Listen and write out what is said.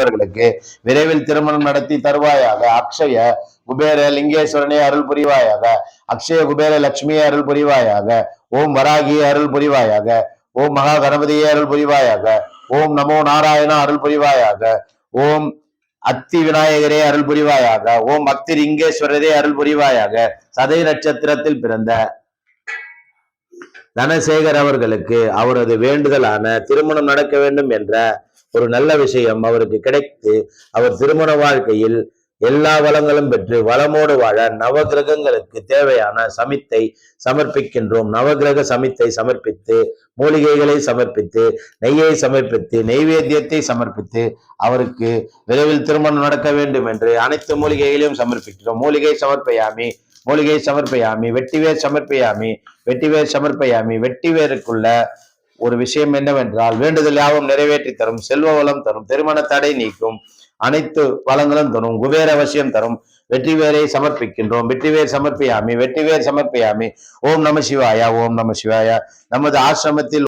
பக்தர்களுக்கு விரைவில் திருமணம் நடத்தி தருவாயாக அக்ஷய குபேர லிங்கேஸ்வரனே அருள் புரிவாயாக அக்ஷய குபேர லட்சுமியே அருள் புரிவாயாக ஓம் வராகியே அருள் புரிவாயாக ஓம் மகா கணபதியே அருள் புரிவாயாக ஓம் நமோ நாராயணா அருள் புரிவாயாக ஓம் அத்தி விநாயகரே அருள் புரிவாயாக ஓம் பக்தி லிங்கேஸ்வரரே அருள் புரிவாயாக. சதை நட்சத்திரத்தில் பிறந்த தனசேகர் அவர்களுக்கு அவரது வேண்டுதலான திருமணம் நடக்க வேண்டும் என்ற ஒரு நல்ல விஷயம் அவருக்கு கிடைத்து அவர் திருமண வாழ்க்கையில் எல்லா வளங்களும் பெற்று வளமோடு வாழ நவகிரகங்களுக்கு தேவையான சமித்தை சமர்ப்பிக்கின்றோம். நவகிரக சமித்தை சமர்ப்பித்து மூலிகைகளை சமர்ப்பித்து நெய்யை சமர்ப்பித்து நெய்வேத்தியத்தை சமர்ப்பித்து அவருக்கு விரைவில் திருமணம் நடக்க வேண்டும் என்று அனைத்து மூலிகைகளையும் சமர்ப்பிக்கிறோம். மூலிகை சமர்ப்பயாமி மூலிகை சமர்ப்பயாமி வெட்டிவேர் சமர்ப்பயாமி வெட்டிவேர் சமர்ப்பயாமி வெட்டிவேருக்குள்ள ஒரு விஷயம் என்னவென்றால் வேண்டுதல் யாவும் நிறைவேற்றி தரும் செல்வ வளம் தரும் திருமண தடை நீக்கும் அனைத்து வளங்களும் தரும் குபேர அவசியம் தரும். வெற்றிவேரை சமர்ப்பிக்கின்றோம். வெற்றிவேர் சமர்ப்பியாமி வெற்றிவேர் சமர்ப்பியாமி. ஓம் நம சிவாயா ஓம் நம சிவாயா. நமது ஆசிரமத்தில்